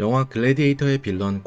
영화 글래디에이터의 빌런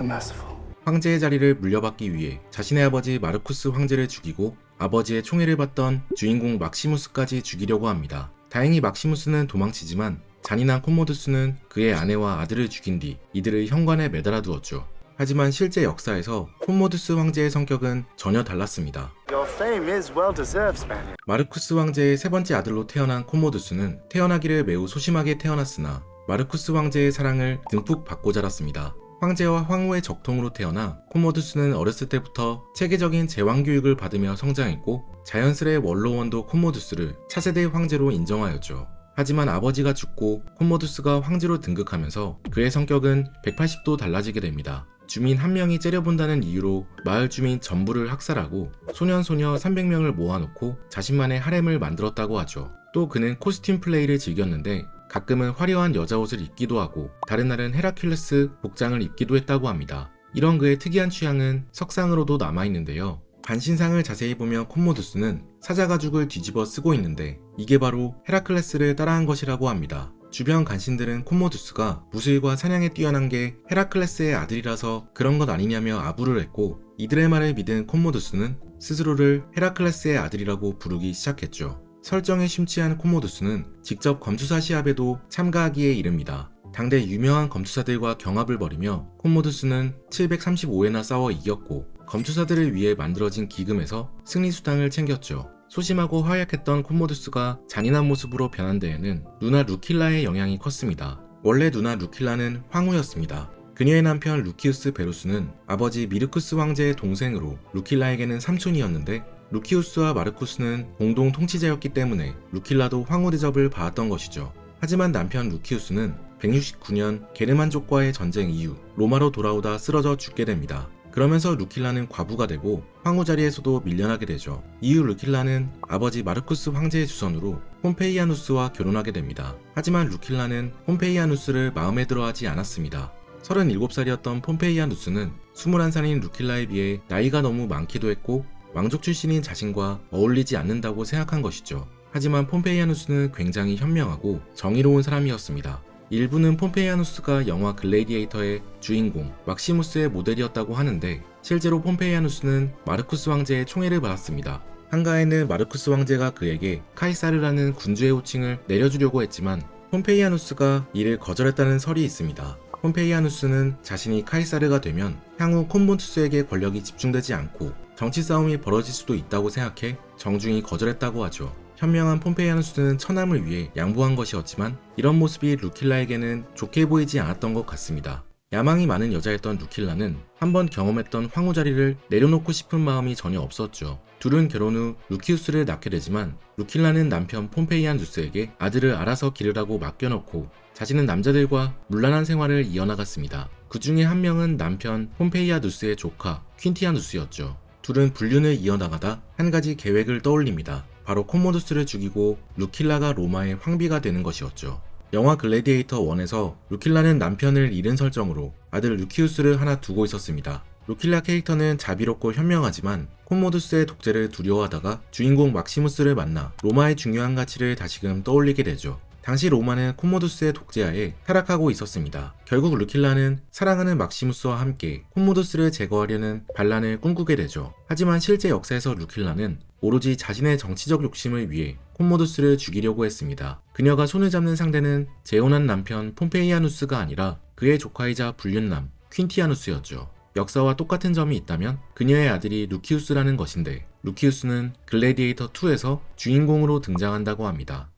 Merciful. 황제의 자리를 물려받기 위해 자신의 아버지 마르쿠스 황제를 죽이고 아버지의 총애를 받던 주인공 막시무스까지 죽이려고 합니다. 다행히 막시무스는 도망치지만 잔인한 코모두스는 그의 아내와 아들을 죽인 뒤 이들을 현관에 매달아 두었죠. 하지만 실제 역사에서 코모두스 황제의 성격은 전혀 달랐습니다. Well deserved. 마르쿠스 황제의 세 번째 아들로 태어난 코모두스는 태어나기를 매우 소심하게 태어났으나 마르쿠스 황제의 사랑을 듬뿍 받고 자랐습니다. 황제와 황후의 적통으로 태어나 코모두스는 어렸을 때부터 체계적인 제왕 교육을 받으며 성장했고 자연스레 원로원도 코모두스를 차세대 황제로 인정하였죠. 하지만 아버지가 죽고 코모두스가 황제로 등극하면서 그의 성격은 180도 달라지게 됩니다. 주민 한 명이 째려본다는 이유로 마을 주민 전부를 학살하고 소년 소녀 300명을 모아놓고 자신만의 하렘을 만들었다고 하죠. 또 그는 코스튬 플레이를 즐겼는데 가끔은 화려한 여자 옷을 입기도 하고 다른 날은 헤라큘레스 복장을 입기도 했다고 합니다. 이런 그의 특이한 취향은 석상으로도 남아있는데요. 반신상을 자세히 보면 콤모두스는 사자 가죽을 뒤집어 쓰고 있는데 이게 바로 헤라클레스를 따라한 것이라고 합니다. 주변 간신들은 콤모두스가 무술과 사냥에 뛰어난 게 헤라클레스의 아들이라서 그런 것 아니냐며 아부를 했고 이들의 말을 믿은 콤모두스는 스스로를 헤라클레스의 아들이라고 부르기 시작했죠. 설정에 심취한 코모두스는 직접 검투사 시합에도 참가하기에 이릅니다. 당대 유명한 검투사들과 경합을 벌이며 코모두스는 735회나 싸워 이겼고 검투사들을 위해 만들어진 기금에서 승리 수당을 챙겼죠. 소심하고 화약했던 코모두스가 잔인한 모습으로 변한 데에는 누나 루킬라의 영향이 컸습니다. 원래 누나 루킬라는 황후였습니다. 그녀의 남편 루키우스 베루스는 아버지 미르쿠스 황제의 동생으로 루킬라에게는 삼촌이었는데 루키우스와 마르쿠스는 공동 통치자였기 때문에 루킬라도 황후 대접을 받았던 것이죠. 하지만 남편 루키우스는 169년 게르만족과의 전쟁 이후 로마로 돌아오다 쓰러져 죽게 됩니다. 그러면서 루킬라는 과부가 되고 황후 자리에서도 밀려나게 되죠. 이후 루킬라는 아버지 마르쿠스 황제의 주선으로 폼페이아누스와 결혼하게 됩니다. 하지만 루킬라는 폼페이아누스를 마음에 들어하지 않았습니다. 37살이었던 폼페이아누스는 21살인 루킬라에 비해 나이가 너무 많기도 했고 왕족 출신인 자신과 어울리지 않는다고 생각한 것이죠. 하지만 폼페이아누스는 굉장히 현명하고 정의로운 사람이었습니다. 일부는 폼페이아누스가 영화 글래디에이터의 주인공 막시무스의 모델이었다고 하는데 실제로 폼페이아누스는 마르쿠스 황제의 총애를 받았습니다. 한가에는 마르쿠스 황제가 그에게 카이사르라는 군주의 호칭을 내려주려고 했지만 폼페이아누스가 이를 거절했다는 설이 있습니다. 폼페이아누스는 자신이 카이사르가 되면 향후 콤본투스에게 권력이 집중되지 않고 정치 싸움이 벌어질 수도 있다고 생각해 정중히 거절했다고 하죠. 현명한 폼페이아누스는 천함을 위해 양보한 것이었지만 이런 모습이 루킬라에게는 좋게 보이지 않았던 것 같습니다. 야망이 많은 여자였던 루킬라는 한번 경험했던 황후 자리를 내려놓고 싶은 마음이 전혀 없었죠. 둘은 결혼 후 루키우스를 낳게 되지만 루킬라는 남편 폼페이아누스에게 아들을 알아서 기르라고 맡겨놓고 자신은 남자들과 문란한 생활을 이어나갔습니다. 그 중에 한 명은 남편 폼페이아 누스의 조카 퀸티아 누스였죠. 둘은 불륜을 이어나가다 한 가지 계획을 떠올립니다. 바로 코모두스를 죽이고 루킬라가 로마의 황비가 되는 것이었죠. 영화 글래디에이터 1에서 루킬라는 남편을 잃은 설정으로 아들 루키우스를 하나 두고 있었습니다. 루킬라 캐릭터는 자비롭고 현명하지만 코모두스의 독재를 두려워하다가 주인공 막시무스를 만나 로마의 중요한 가치를 다시금 떠올리게 되죠. 당시 로마는 코모두스의 독재하에 타락하고 있었습니다. 결국 루킬라는 사랑하는 막시무스와 함께 코모두스를 제거하려는 반란을 꿈꾸게 되죠. 하지만 실제 역사에서 루킬라는 오로지 자신의 정치적 욕심을 위해 콤모두스를 죽이려고 했습니다. 그녀가 손을 잡는 상대는 재혼한 남편 폼페이아누스가 아니라 그의 조카이자 불륜남 퀸티아누스였죠. 역사와 똑같은 점이 있다면 그녀의 아들이 루키우스라는 것인데 루키우스는 글래디에이터 2에서 주인공으로 등장한다고 합니다.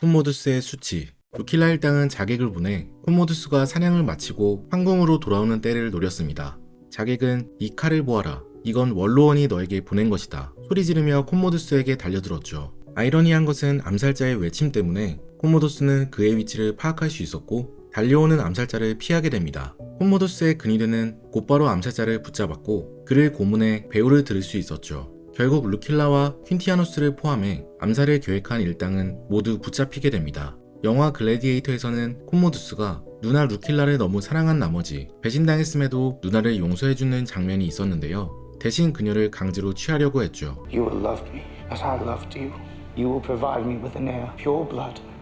콤모두스의 수치 루킬라 일당은 자객을 보내 콤모두스가 사냥을 마치고 황궁으로 돌아오는 때를 노렸습니다. 자객은 이 칼을 보아라. 이건 원로원이 너에게 보낸 것이다. 소리 지르며 콤모두스에게 달려들었죠. 아이러니한 것은 암살자의 외침 때문에 콤모두스는 그의 위치를 파악할 수 있었고 달려오는 암살자를 피하게 됩니다. 콤모두스의 근위대는 곧바로 암살자를 붙잡았고 그를 고문해 배우를 들을 수 있었죠. 결국 루킬라와 퀸티아누스를 포함해 암살을 계획한 일당은 모두 붙잡히게 됩니다. 영화 글래디에이터에서는 콤모두스가 누나 루킬라를 너무 사랑한 나머지 배신당했음에도 누나를 용서해주는 장면이 있었는데요. 대신 그녀를 강제로 취하려고 했죠.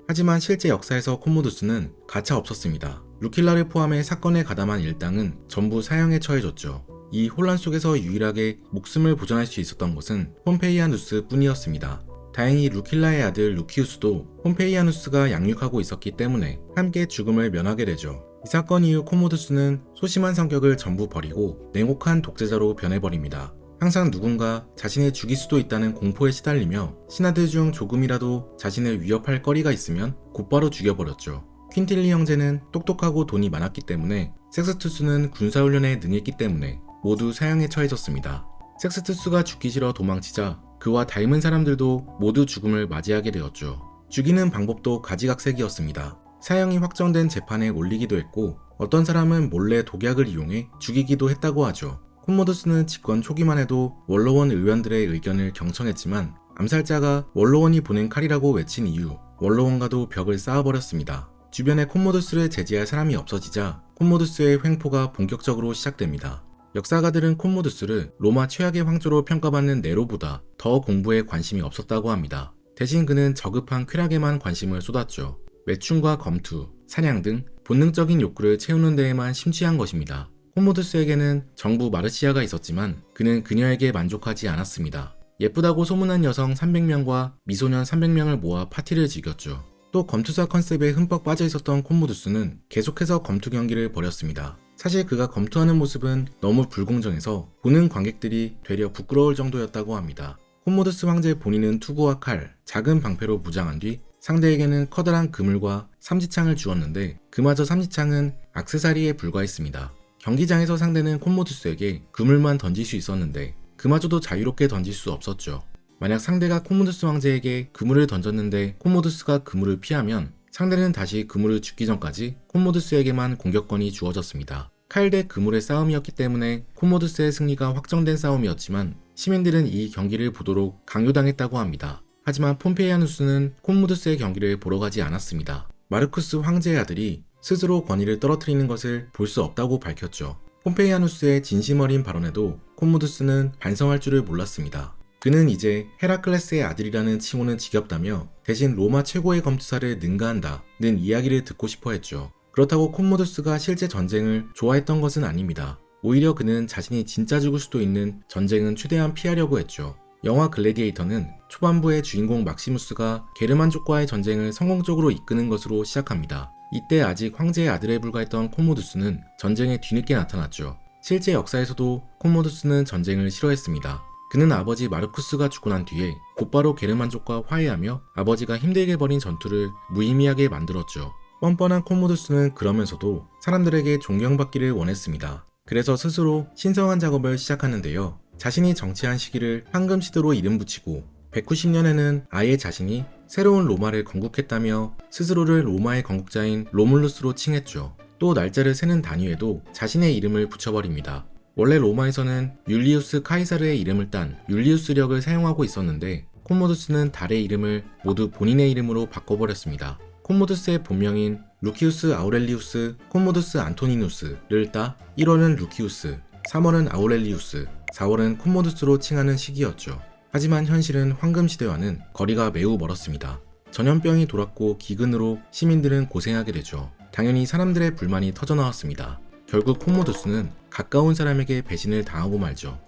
하지만 실제 역사에서 콤모두스는 가차 없었습니다. 루킬라를 포함해 사건에 가담한 일당은 전부 사형에 처해졌죠. 이 혼란 속에서 유일하게 목숨을 보존할 수 있었던 것은 폼페이아누스 뿐이었습니다. 다행히 루킬라의 아들 루키우스도 폼페이아누스가 양육하고 있었기 때문에 함께 죽음을 면하게 되죠. 이 사건 이후 코모두스는 소심한 성격을 전부 버리고 냉혹한 독재자로 변해버립니다. 항상 누군가 자신을 죽일 수도 있다는 공포에 시달리며 신하들 중 조금이라도 자신을 위협할 거리가 있으면 곧바로 죽여버렸죠. 퀸틸리 형제는 똑똑하고 돈이 많았기 때문에 섹스투스는 군사훈련에 능했기 때문에 모두 사형에 처해졌습니다. 섹스투스가 죽기 싫어 도망치자 그와 닮은 사람들도 모두 죽음을 맞이하게 되었죠. 죽이는 방법도 가지각색이었습니다. 사형이 확정된 재판에 올리기도 했고 어떤 사람은 몰래 독약을 이용해 죽이기도 했다고 하죠. 콤모두스는 집권 초기만 해도 원로원 의원들의 의견을 경청했지만 암살자가 원로원이 보낸 칼이라고 외친 이후 원로원과도 벽을 쌓아버렸습니다. 주변에 콤모두스를 제지할 사람이 없어지자 콤모두스의 횡포가 본격적으로 시작됩니다. 역사가들은 콤모두스를 로마 최악의 황조로 평가받는 네로보다 더 공부에 관심이 없었다고 합니다. 대신 그는 저급한 쾌락에만 관심을 쏟았죠. 매춘과 검투, 사냥 등 본능적인 욕구를 채우는 데에만 심취한 것입니다. 콤모두스에게는 정부 마르시아가 있었지만 그는 그녀에게 만족하지 않았습니다. 예쁘다고 소문난 여성 300명과 미소년 300명을 모아 파티를 즐겼죠. 또 검투사 컨셉에 흠뻑 빠져 있었던 콤모두스는 계속해서 검투 경기를 벌였습니다. 사실 그가 검투하는 모습은 너무 불공정해서 보는 관객들이 되려 부끄러울 정도였다고 합니다. 콤모두스 황제 본인은 투구와 칼, 작은 방패로 무장한 뒤 상대에게는 커다란 그물과 삼지창을 주었는데 그마저 삼지창은 악세사리에 불과했습니다. 경기장에서 상대는 콤모두스에게 그물만 던질 수 있었는데 그마저도 자유롭게 던질 수 없었죠. 만약 상대가 코모두스 황제에게 그물을 던졌는데 코모두스가 그물을 피하면 상대는 다시 그물을 죽기 전까지 코모두스에게만 공격권이 주어졌습니다. 칼 대 그물의 싸움이었기 때문에 코모두스의 승리가 확정된 싸움이었지만 시민들은 이 경기를 보도록 강요당했다고 합니다. 하지만 폼페이아누스는 콤모두스의 경기를 보러 가지 않았습니다. 마르쿠스 황제의 아들이 스스로 권위를 떨어뜨리는 것을 볼 수 없다고 밝혔죠. 폼페이아누스의 진심 어린 발언에도 콤모두스는 반성할 줄을 몰랐습니다. 그는 이제 헤라클레스의 아들이라는 칭호는 지겹다며 대신 로마 최고의 검투사를 능가한다는 이야기를 듣고 싶어 했죠. 그렇다고 콤모두스가 실제 전쟁을 좋아했던 것은 아닙니다. 오히려 그는 자신이 진짜 죽을 수도 있는 전쟁은 최대한 피하려고 했죠. 영화 글래디에이터는 초반부의 주인공 막시무스가 게르만족과의 전쟁을 성공적으로 이끄는 것으로 시작합니다. 이때 아직 황제의 아들에 불과했던 코모두스는 전쟁에 뒤늦게 나타났죠. 실제 역사에서도 코모두스는 전쟁을 싫어했습니다. 그는 아버지 마르쿠스가 죽고 난 뒤에 곧바로 게르만족과 화해하며 아버지가 힘들게 벌인 전투를 무의미하게 만들었죠. 뻔뻔한 코모두스는 그러면서도 사람들에게 존경받기를 원했습니다. 그래서 스스로 신성한 작업을 시작하는데요. 자신이 정치한 시기를 황금 시대로 이름 붙이고 190년에는 아예 자신이 새로운 로마를 건국했다며 스스로를 로마의 건국자인 로물루스로 칭했죠. 또 날짜를 세는 단위에도 자신의 이름을 붙여버립니다. 원래 로마에서는 율리우스 카이사르의 이름을 딴 율리우스력을 사용하고 있었는데 콤모두스는 달의 이름을 모두 본인의 이름으로 바꿔버렸습니다. 콤모두스의 본명인 루키우스 아우렐리우스 콤모두스 안토니누스를 따 1월은 루키우스, 3월은 아우렐리우스, 4월은 콤모두스로 칭하는 시기였죠. 하지만 현실은 황금시대와는 거리가 매우 멀었습니다. 전염병이 돌았고 기근으로 시민들은 고생하게 되죠. 당연히 사람들의 불만이 터져나왔습니다. 결국 콤모두스는 가까운 사람에게 배신을 당하고 말죠.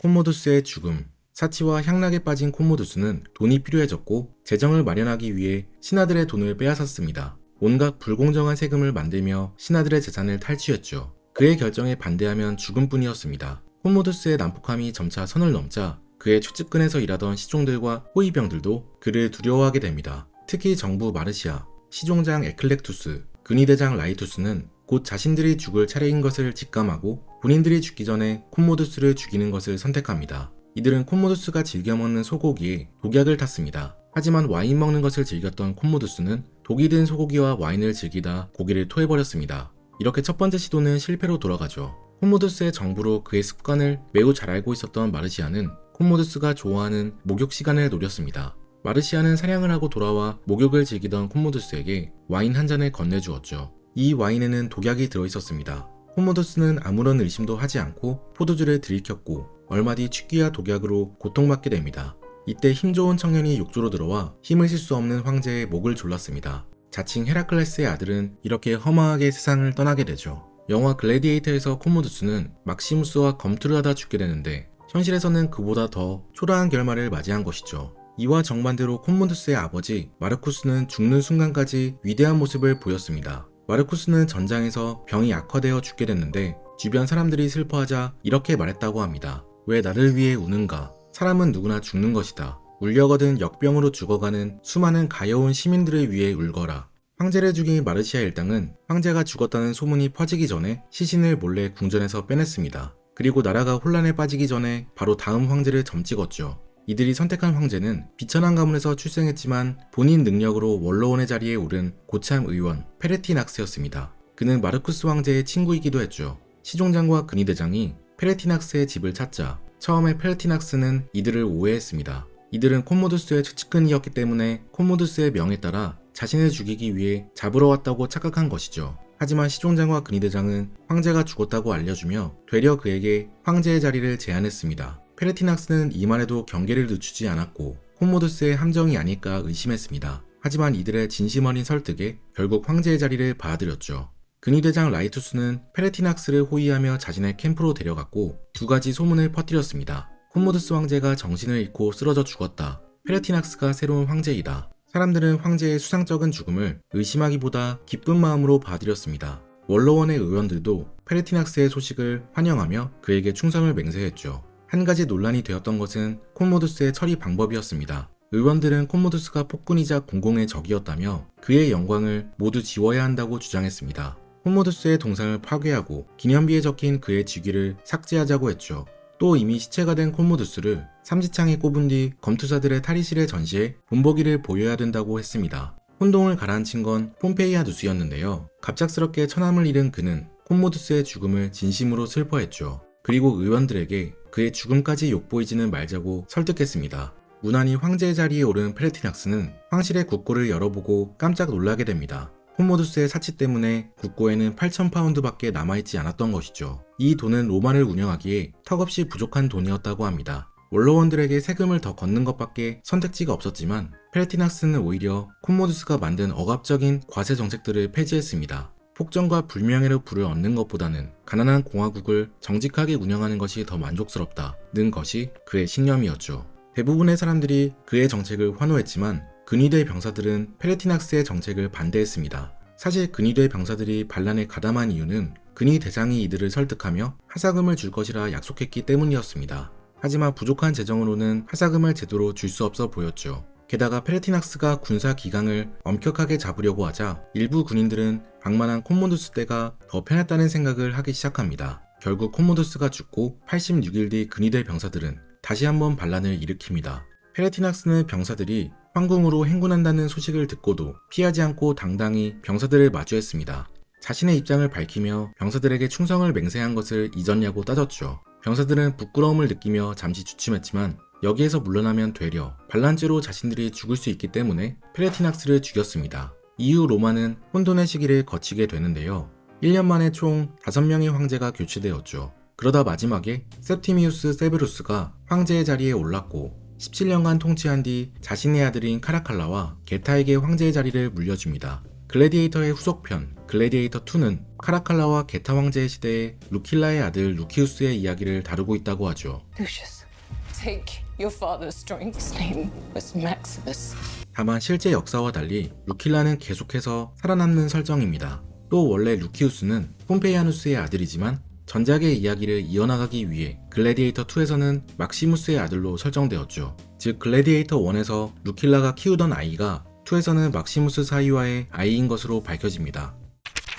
콤모두스의 죽음 사치와 향락에 빠진 콤모두스는 돈이 필요해졌고 재정을 마련하기 위해 신하들의 돈을 빼앗았습니다. 온갖 불공정한 세금을 만들며 신하들의 재산을 탈취했죠. 그의 결정에 반대하면 죽음뿐이었습니다. 콤모두스의 난폭함이 점차 선을 넘자 그의 추측근에서 일하던 시종들과 호위병들도 그를 두려워하게 됩니다. 특히 정부 마르시아, 시종장 에클렉투스, 근위대장 라이투스는 곧 자신들이 죽을 차례인 것을 직감하고 본인들이 죽기 전에 콤모두스를 죽이는 것을 선택합니다. 이들은 콤모두스가 즐겨 먹는 소고기에 독약을 탔습니다. 하지만 와인 먹는 것을 즐겼던 콤모두스는 독이 든 소고기와 와인을 즐기다 고기를 토해버렸습니다. 이렇게 첫 번째 시도는 실패로 돌아가죠. 콤모두스의 정부로 그의 습관을 매우 잘 알고 있었던 마르시아는 콤모두스가 좋아하는 목욕 시간을 노렸습니다. 마르시아는 사냥을 하고 돌아와 목욕을 즐기던 콤모두스에게 와인 한 잔을 건네주었죠. 이 와인에는 독약이 들어있었습니다. 콤모두스는 아무런 의심도 하지 않고 포도주를 들이켰고 얼마 뒤 취기와 독약으로 고통받게 됩니다. 이때 힘 좋은 청년이 욕조로 들어와 힘을 쓸 수 없는 황제의 목을 졸랐습니다. 자칭 헤라클레스의 아들은 이렇게 허망하게 세상을 떠나게 되죠. 영화 글래디에이터에서 코모두스는 막시무스와 검투를 하다 죽게 되는데 현실에서는 그보다 더 초라한 결말을 맞이한 것이죠. 이와 정반대로 콤모두스의 아버지 마르쿠스는 죽는 순간까지 위대한 모습을 보였습니다. 마르쿠스는 전장에서 병이 악화되어 죽게 됐는데 주변 사람들이 슬퍼하자 이렇게 말했다고 합니다. 왜 나를 위해 우는가? 사람은 누구나 죽는 것이다. 울려거든 역병으로 죽어가는 수많은 가여운 시민들을 위해 울거라. 황제를 죽인 마르시아 일당은 황제가 죽었다는 소문이 퍼지기 전에 시신을 몰래 궁전에서 빼냈습니다. 그리고 나라가 혼란에 빠지기 전에 바로 다음 황제를 점찍었죠. 이들이 선택한 황제는 비천한 가문에서 출생했지만 본인 능력으로 원로원의 자리에 오른 고참 의원 페레티낙스였습니다. 그는 마르쿠스 황제의 친구이기도 했죠. 시종장과 근위대장이 페레티낙스의 집을 찾자 처음에 페레티낙스는 이들을 오해했습니다. 이들은 콤모두스의 측근이었기 때문에 콤모두스의 명에 따라 자신을 죽이기 위해 잡으러 왔다고 착각한 것이죠. 하지만 시종장과 근위대장은 황제가 죽었다고 알려주며 되려 그에게 황제의 자리를 제안했습니다. 페레티낙스는 이만 해도 경계를 늦추지 않았고 콤모두스의 함정이 아닐까 의심했습니다. 하지만 이들의 진심 어린 설득에 결국 황제의 자리를 받아들였죠. 근위대장 라이투스는 페레티낙스를 호위하며 자신의 캠프로 데려갔고 두 가지 소문을 퍼뜨렸습니다. 콤모두스 황제가 정신을 잃고 쓰러져 죽었다. 페레티낙스가 새로운 황제이다. 사람들은 황제의 수상적인 죽음을 의심하기보다 기쁜 마음으로 받아들였습니다. 원로원의 의원들도 페레티낙스의 소식을 환영하며 그에게 충성을 맹세했죠. 한 가지 논란이 되었던 것은 콤모두스의 처리 방법이었습니다. 의원들은 콤모두스가 폭군이자 공공의 적이었다며 그의 영광을 모두 지워야 한다고 주장했습니다. 콤모두스의 동상을 파괴하고 기념비에 적힌 그의 직위를 삭제하자고 했죠. 또 이미 시체가 된 콤모두스를 삼지창에 꼽은 뒤 검투사들의 탈의실에 전시해 본보기를 보여야 된다고 했습니다. 혼동을 가라앉힌 건 폼페이아 누스였는데요. 갑작스럽게 처남을 잃은 그는 콤모두스의 죽음을 진심으로 슬퍼했죠. 그리고 의원들에게 그의 죽음까지 욕보이지는 말자고 설득했습니다. 무난히 황제의 자리에 오른 페레티낙스는 황실의 국고를 열어보고 깜짝 놀라게 됩니다. 콤모두스의 사치 때문에 국고에는 8,000파운드밖에 남아있지 않았던 것이죠. 이 돈은 로마를 운영하기에 턱없이 부족한 돈이었다고 합니다. 원로원들에게 세금을 더 걷는 것밖에 선택지가 없었지만 페레티낙스는 오히려 콤모두스가 만든 억압적인 과세 정책들을 폐지했습니다. 폭정과 불명예로 부를 얻는 것보다는 가난한 공화국을 정직하게 운영하는 것이 더 만족스럽다는 것이 그의 신념이었죠. 대부분의 사람들이 그의 정책을 환호했지만 근위대 병사들은 페레티낙스의 정책을 반대했습니다. 사실 근위대 병사들이 반란에 가담한 이유는 근위 대장이 이들을 설득하며 하사금을 줄 것이라 약속했기 때문이었습니다. 하지만 부족한 재정으로는 하사금을 제대로 줄 수 없어 보였죠. 게다가 페레티낙스가 군사 기강을 엄격하게 잡으려고 하자 일부 군인들은 방만한 콤모두스 때가 더 편했다는 생각을 하기 시작합니다. 결국 콤모두스가 죽고 86일 뒤 근위대 병사들은 다시 한번 반란을 일으킵니다. 페레티낙스는 병사들이 황궁으로 행군한다는 소식을 듣고도 피하지 않고 당당히 병사들을 마주했습니다. 자신의 입장을 밝히며 병사들에게 충성을 맹세한 것을 잊었냐고 따졌죠. 병사들은 부끄러움을 느끼며 잠시 주춤했지만 여기에서 물러나면 되려 반란죄로 자신들이 죽을 수 있기 때문에 페레티낙스를 죽였습니다. 이후 로마는 혼돈의 시기를 거치게 되는데요. 1년 만에 총 5명의 황제가 교체되었죠. 그러다 마지막에 septimius 세베루스가 황제의 자리에 올랐고 17년간 통치한 뒤 자신의 아들인 카라칼라와 게타에게 황제의 자리를 물려줍니다. 글래디에이터의 후속편 글래디에이터 2는 카라칼라와 게타 황제의 시대에 루킬라의 아들 루키우스의 이야기를 다루고 있다고 하죠. Lucius, take your father's. His name was Maximus. 다만 실제 역사와 달리 루킬라는 계속해서 살아남는 설정입니다. 또 원래 루키우스는 폼페이아누스의 아들이지만 전작의 이야기를 이어나가기 위해 글래디에이터 2에서는 막시무스의 아들로 설정되었죠. 즉 글래디에이터 1에서 루킬라가 키우던 아이가 2에서는 막시무스 사이와의 아이인 것으로 밝혀집니다.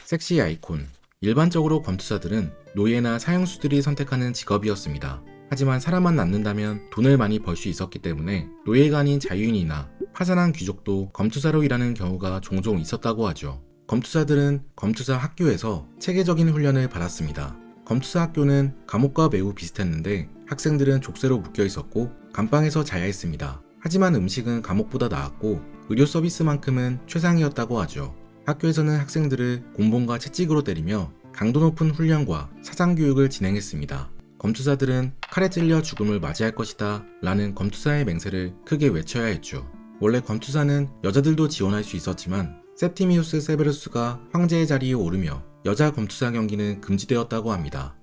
섹시 아이콘 일반적으로 검투사들은 노예나 사형수들이 선택하는 직업이었습니다. 하지만 사람만 낳는다면 돈을 많이 벌 수 있었기 때문에 노예가 아닌 자유인이나 파산한 귀족도 검투사로 일하는 경우가 종종 있었다고 하죠. 검투사들은 검투사 학교에서 체계적인 훈련을 받았습니다. 검투사 학교는 감옥과 매우 비슷했는데 학생들은 족쇄로 묶여 있었고 감방에서 자야 했습니다. 하지만 음식은 감옥보다 나았고 의료 서비스만큼은 최상이었다고 하죠. 학교에서는 학생들을 곤봉과 채찍으로 때리며 강도 높은 훈련과 사상 교육을 진행했습니다. 검투사들은 칼에 찔려 죽음을 맞이할 것이다 라는 검투사의 맹세를 크게 외쳐야 했죠. 원래 검투사는 여자들도 지원할 수 있었지만 septimius 세베루스가 황제의 자리에 오르며 여자 검투사 경기는 금지되었다고 합니다.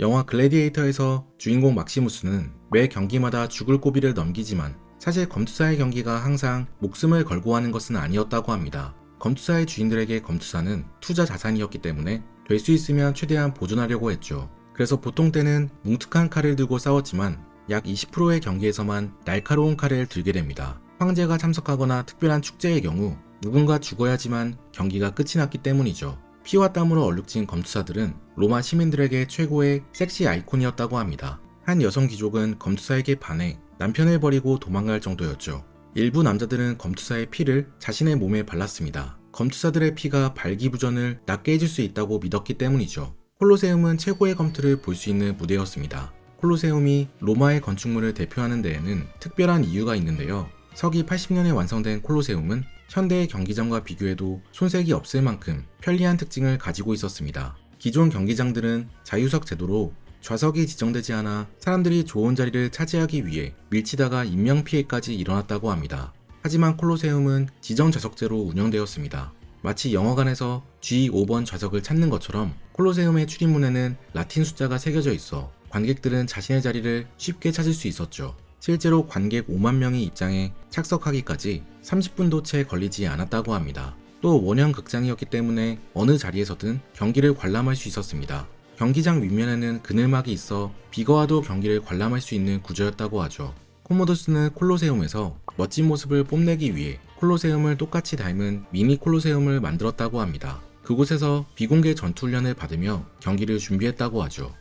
영화 글래디에이터에서 주인공 막시무스는 매 경기마다 죽을 고비를 넘기지만 사실 검투사의 경기가 항상 목숨을 걸고 하는 것은 아니었다고 합니다. 검투사의 주인들에게 검투사는 투자 자산이었기 때문에 될 수 있으면 최대한 보존하려고 했죠. 그래서 보통 때는 뭉툭한 칼을 들고 싸웠지만 약 20%의 경기에서만 날카로운 칼을 들게 됩니다. 황제가 참석하거나 특별한 축제의 경우 누군가 죽어야지만 경기가 끝이 났기 때문이죠. 피와 땀으로 얼룩진 검투사들은 로마 시민들에게 최고의 섹시 아이콘이었다고 합니다. 한 여성 귀족은 검투사에게 반해 남편을 버리고 도망갈 정도였죠. 일부 남자들은 검투사의 피를 자신의 몸에 발랐습니다. 검투사들의 피가 발기부전을 낫게 해줄 수 있다고 믿었기 때문이죠. 콜로세움은 최고의 검투를 볼 수 있는 무대였습니다. 콜로세움이 로마의 건축물을 대표하는 데에는 특별한 이유가 있는데요. 서기 80년에 완성된 콜로세움은 현대의 경기장과 비교해도 손색이 없을 만큼 편리한 특징을 가지고 있었습니다. 기존 경기장들은 자유석 제도로 좌석이 지정되지 않아 사람들이 좋은 자리를 차지하기 위해 밀치다가 인명피해까지 일어났다고 합니다. 하지만 콜로세움은 지정 좌석제로 운영되었습니다. 마치 영화관에서 G5번 좌석을 찾는 것처럼 콜로세움의 출입문에는 라틴 숫자가 새겨져 있어 관객들은 자신의 자리를 쉽게 찾을 수 있었죠. 실제로 관객 5만 명이 입장해 착석하기까지 30분도 채 걸리지 않았다고 합니다. 또 원형 극장이었기 때문에 어느 자리에서든 경기를 관람할 수 있었습니다. 경기장 윗면에는 그늘막이 있어 비거와도 경기를 관람할 수 있는 구조였다고 하죠. 코모도스는 콜로세움에서 멋진 모습을 뽐내기 위해 콜로세움을 똑같이 닮은 미니 콜로세움을 만들었다고 합니다. 그곳에서 비공개 전투훈련을 받으며 경기를 준비했다고 하죠.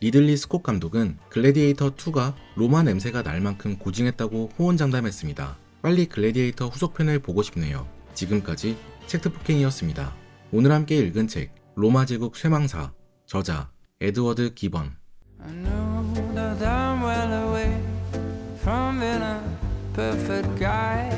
리들리 스콧 감독은 글래디에이터 2가 로마 냄새가 날 만큼 고증했다고 호언장담했습니다. 빨리 글래디에이터 후속편을 보고 싶네요. 지금까지 책트포킹이었습니다. 오늘 함께 읽은 책 로마 제국 쇠망사 저자 에드워드 기번 from being a perfect guy.